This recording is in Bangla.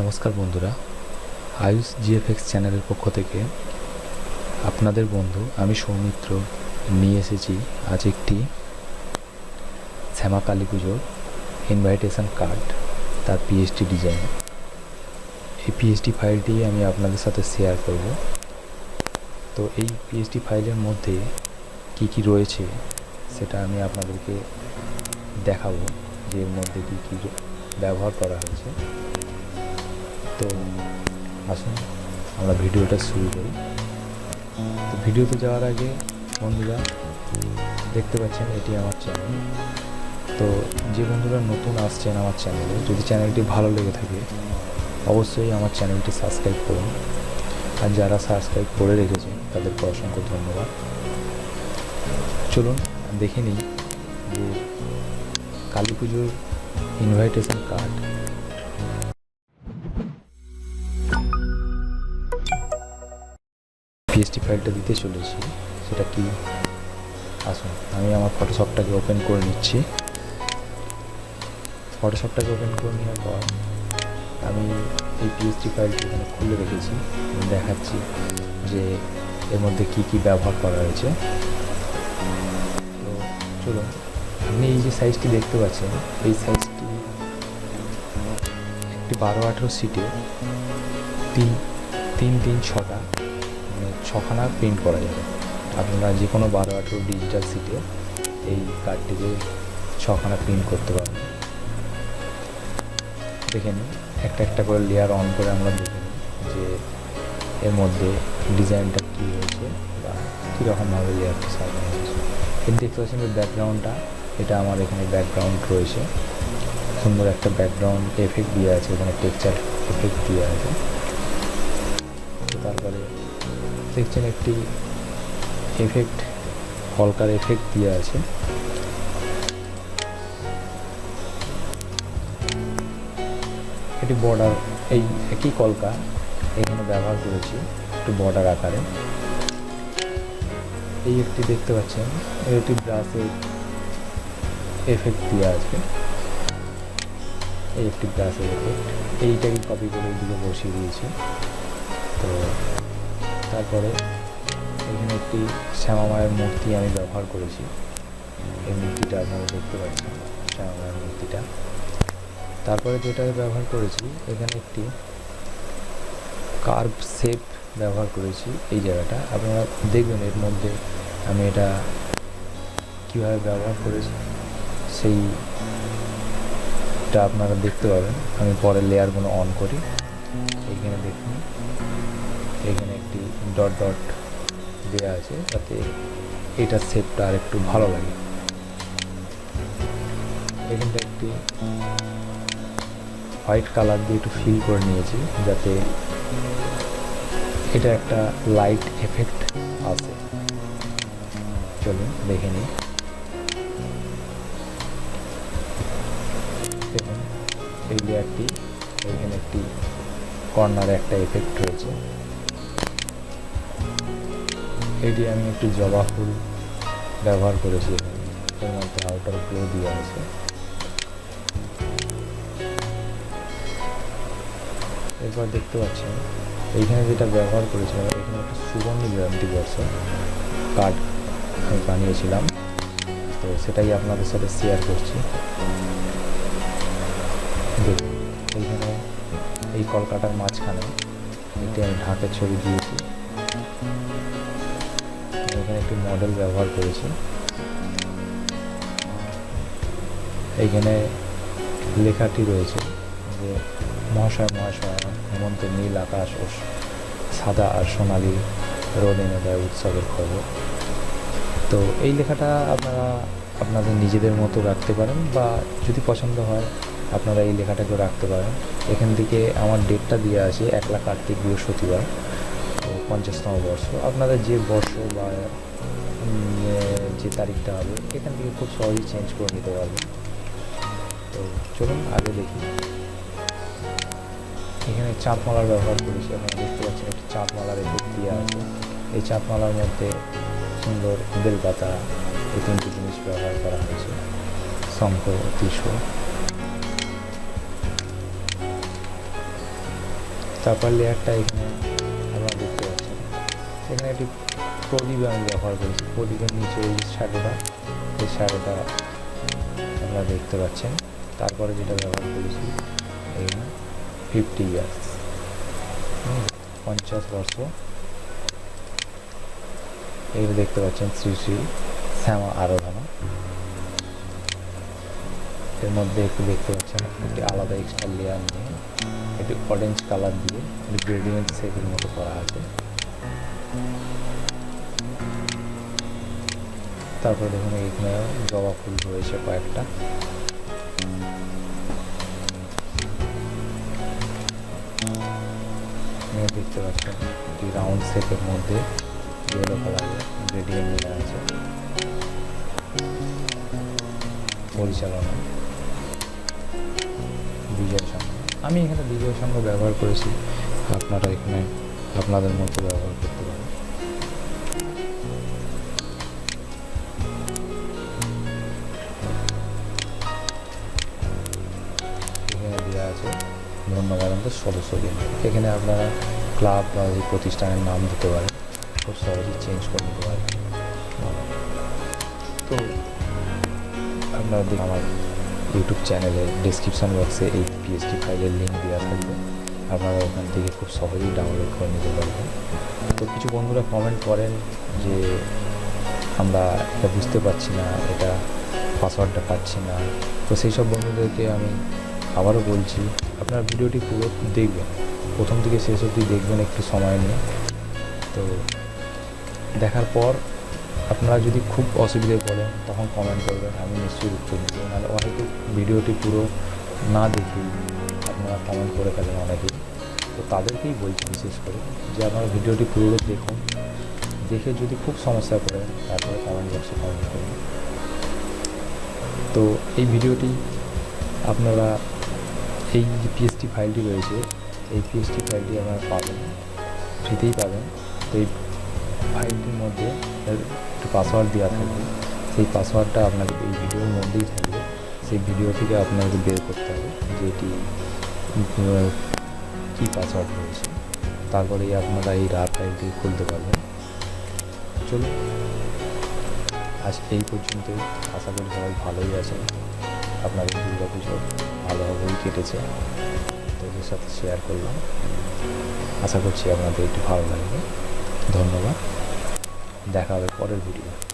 নমস্কার বন্ধুরা, আয়ুষ জিএফএক্স চ্যানেলের পক্ষ থেকে আপনাদের বন্ধু আমি সৌমিত্র নিয়ে এসেছি আজ একটি শ্যামা কালী পুজোর ইনভাইটেশন কার্ড তার পিএইচডি ডিজাইন এই পিএইচডি ফাইলটি আমি আপনাদের সাথে শেয়ার করব। তো এই পিএইচডি ফাইলের মধ্যে কি কি রয়েছে সেটা আমি আপনাদেরকে দেখাবো যে এর মধ্যে কী কী ব্যবহার করা হয়েছে। তো, আসুন, আমরা ভিডিওটা শুরু করি। তো ভিডিওতে যাওয়ার আগে, বন্ধুরা, দেখতে পাচ্ছেন, এটি আমার চ্যানেল তো যে বন্ধুরা নতুন আসছেন আমার চ্যানেলে যদি চ্যানেলটি ভালো লেগে থাকে, অবশ্যই আমার চ্যানেলটি সাবস্ক্রাইব করুন। আর যারা সাবস্ক্রাইব করে রেখেছেন, তাদেরকে অসংখ্য ধন্যবাদ। চলুন, দেখে নিই যে কালী পুজোর ইনভাইটেশন কার্ড পিএসটি ফাইলটা দিতে চলেছি, সেটা কি? আসুন, আমি আমার ফটোশপটাকে ওপেন করে নিচ্ছি। ফটোশপটাকে ওপেন করে নেওয়ার পর আমি এই পিএসটি ফাইলটি এখানে খুলে রেখেছি দেখাচ্ছি যে এর মধ্যে কি কি ব্যবহার করা হয়েছে। তো চলুন, আপনি এই যে সাইজটি দেখতে পাচ্ছেন, এই সাইজটি একটি বারো আঠেরো সিটে তিন তিন তিন, ছটা। ছখানা প্রিন্ট করা যাবে। আপনারা যে কোনো বারো আঠেরো ডিজিটাল সিটে এই কার্ডটিকে ছখানা প্রিন্ট করতে পারবেন। দেখে নিন একটা একটা করে লেয়ার অন করে আমরা দেখে যে এর মধ্যে ডিজাইনটা কী হয়েছে বা কীরকমভাবে লেয়ারটি সাজানো হয়েছে। এর দেখতে পাচ্ছেন যে ব্যাকগ্রাউন্ডটা এটা আমার এখানে ব্যাকগ্রাউন্ড রয়েছে। সুন্দর একটা ব্যাকগ্রাউন্ড এফেক্ট দিয়ে আছে এখানে টেক্সচার এফেক্ট দিয়ে আছে। তারপরে দেখছেন একটি এফেক্ট কলকার এফেক্ট দিয়ে আছে। এটি বর্ডার এই একই কলকা, এখানে ব্যবহার করেছি একটু বর্ডার আকারে। এই একটি দেখতে পাচ্ছেন এটি ব্রাশের এফেক্ট দেওয়া আছে। এই একটি ব্রাশের এফেক্ট এইটাকে কপি করে এদিকে বসিয়ে দিয়েছি। তো তারপরে এখানে একটি শ্যামা মায়ের মূর্তি আমি ব্যবহার করেছি। এই মূর্তিটা আপনারা দেখতে পাচ্ছেন শ্যামা মায়ের মূর্তিটা। তারপরে যেটা ব্যবহার করেছি, এখানে একটি কার্ভ শেপ ব্যবহার করেছি এই জায়গাটা। আপনারা দেখবেন এর মধ্যে আমি এটা কীভাবে ব্যবহার করেছি, সেইটা আপনারা দেখতে পাবেন। আমি পরে লেয়ারগুলো অন করি। এইখানে দেখুন। এখানে একটি ডট ডট দেওয়া আছে যাতে এটার শেপটা আর একটু ভালো লাগে। এখানটা একটি হোয়াইট কালার দিয়ে একটু ফিল করে নিয়েছি, যাতে এটা একটা লাইট এফেক্ট আছে চলুন, দেখে নিই। এই লেয়ারটি এখানে একটি কর্নারে একটা এফেক্ট রয়েছে। এটি আমি একটি জবা ফুল ব্যবহার করেছি। এর মধ্যে আউটার গ্লো দিয়ে আছে এরপর দেখতে পাচ্ছেন, এইখানে যেটা ব্যবহার করেছিলাম, এখানে একটা সুবর্ণ জয়ন্তী বর্ষ কার্ড আমি বানিয়েছিলাম। তো সেটাই আপনাদের সাথে শেয়ার করছি। এইখানে এই কলকাতার মাঝখানে একটি আমি ঢাকের ছবি দিয়েছি। একটি মডেল ব্যবহার করেছি। এইখানে লেখাটি রয়েছে যে, মহাশয় মহাশয়, হেমন্ত, নীল, আকাশ ও সাদা আর সোনালি রোদ উৎসবের খবর তো এই লেখাটা আপনারা আপনাদের নিজেদের মতো রাখতে পারেন বা যদি পছন্দ হয়, আপনারা এই লেখাটাকেও রাখতে পারেন। এখান থেকে আমার ডেটটা দিয়ে আছে একলা কার্তিক বৃহস্পতিবার পঞ্চাশতম বর্ষ। আপনাদের যে বর্ষ বা যে তারিখটা হবে, এখান থেকে খুব সহজেই চেঞ্জ করে নিতে পারবেন তো চলুন আগে দেখি। এখানে চাঁদমালার ব্যবহার করেছি, আপনারা দেখতে পাচ্ছেন একটি চাঁদমালার এফেক্ট দিয়ে আছে। এই চাঁদমালার মধ্যে সুন্দর বেলপাতা এই তিনটি জিনিস ব্যবহার করা হয়েছে। শঙ্খ ত্রিশূল তারপর লেয়ারটা এখানে আপনারা দেখতে পাচ্ছেন। এখানে একটি প্রদীপ আমি ব্যবহার করেছি প্রদীপের নিচে এই শ্যাডোটা এই শ্যাডোটা আপনারা দেখতে পাচ্ছেন। তারপরে যেটা ব্যবহার করেছি, এই ফিফটি ইয়ার্স। পঞ্চাশ বর্ষ এই দেখতে পাচ্ছেন শ্রী শ্রী শ্যামা আরাধনা। এর মধ্যে একটু দেখতে পাচ্ছেন, একটি আলাদা এক্সট্রা লেয়ার নিয়ে, একটি অরেঞ্জ কালার দিয়ে, একটি গ্রেডিয়েন্ট শেপের মতো করা আছে। তারপরে দেখুন এখানে জবা ফুল রয়েছে কয়েকটা। দেখতে পাচ্ছেন একটি রাউন্ড শেপের মধ্যে ইয়েলো কালারের গ্রেডিয়েন্ট নিয়ে আছে। পরিচালনা। বিজয় সঙ্গ আমি এখানে বিজয় সঙ্গ ব্যবহার করেছি। আপনারা এখানে আপনাদের মতো ব্যবহার আমাদের সদস্যকে। এখানে আপনারা ক্লাব বা এই প্রতিষ্ঠানের নাম দিতে পারেন। খুব সহজেই চেঞ্জ করে নিতে পারেন। তো আপনারা আমার ইউটিউব চ্যানেলে ডিসক্রিপশান বক্সে এই পিএসটি ফাইলের লিঙ্ক দেওয়া থাকবে। আপনারা ওখান থেকে খুব সহজেই ডাউনলোড করে নিতে পারবেন। তো কিছু বন্ধুরা কমেন্ট করেন যে আমরা এটা বুঝতে পারছি না, এটা পাসওয়ার্ডটা পাচ্ছি না। তো সেই সব বন্ধুদেরকে আমি আবারও বলছি আপনারা ভিডিওটি পুরো দেখবেন। প্রথম থেকে শেষ অবধি দেখবেন একটু সময় নিয়ে। তো দেখার পর আপনারা যদি খুব অসুবিধায় পড়েন, তখন কমেন্ট করবেন, আমি নিশ্চয়ই উত্তর দেবো। নাহলে হয়তো ভিডিওটি পুরো না দেখেই আপনারা কমেন্ট করে ফেলেন অনেকে তো তাদেরকেই বলছি বিশেষ করে যে, আপনারা ভিডিওটি পুরো দেখুন। দেখে যদি খুব সমস্যায় পড়েন, তারপরে কমেন্ট বক্সে কমেন্ট করুন। তো এই ভিডিওটি আপনারা এই যে পিএসটি ফাইলটি রয়েছে, এই পিএসটি ফাইলটি আপনারা পাবেন, ফ্রিতেই পাবেন। তো এই ফাইলটির মধ্যে একটি পাসওয়ার্ড দেওয়া থাকবে। সেই পাসওয়ার্ডটা আপনাকে এই ভিডিওর মধ্যেই থাকবে। সেই ভিডিও থেকে আপনাকে বের করতে হবে যে এটি কী পাসওয়ার্ড রয়েছে। তারপরেই আপনারা এই রা ফাইলটি খুলতে পারবেন। চলুন আজ এই পর্যন্তই। আশা করি সবাই ভালোই আছেন। আপনাদের দুর্গা পুজো ভালোভাবেই কেটেছে। তোদের সাথে শেয়ার করলাম। আশা করছি আপনাদের একটু ভালো লাগবে। ধন্যবাদ। দেখা হবে পরের ভিডিও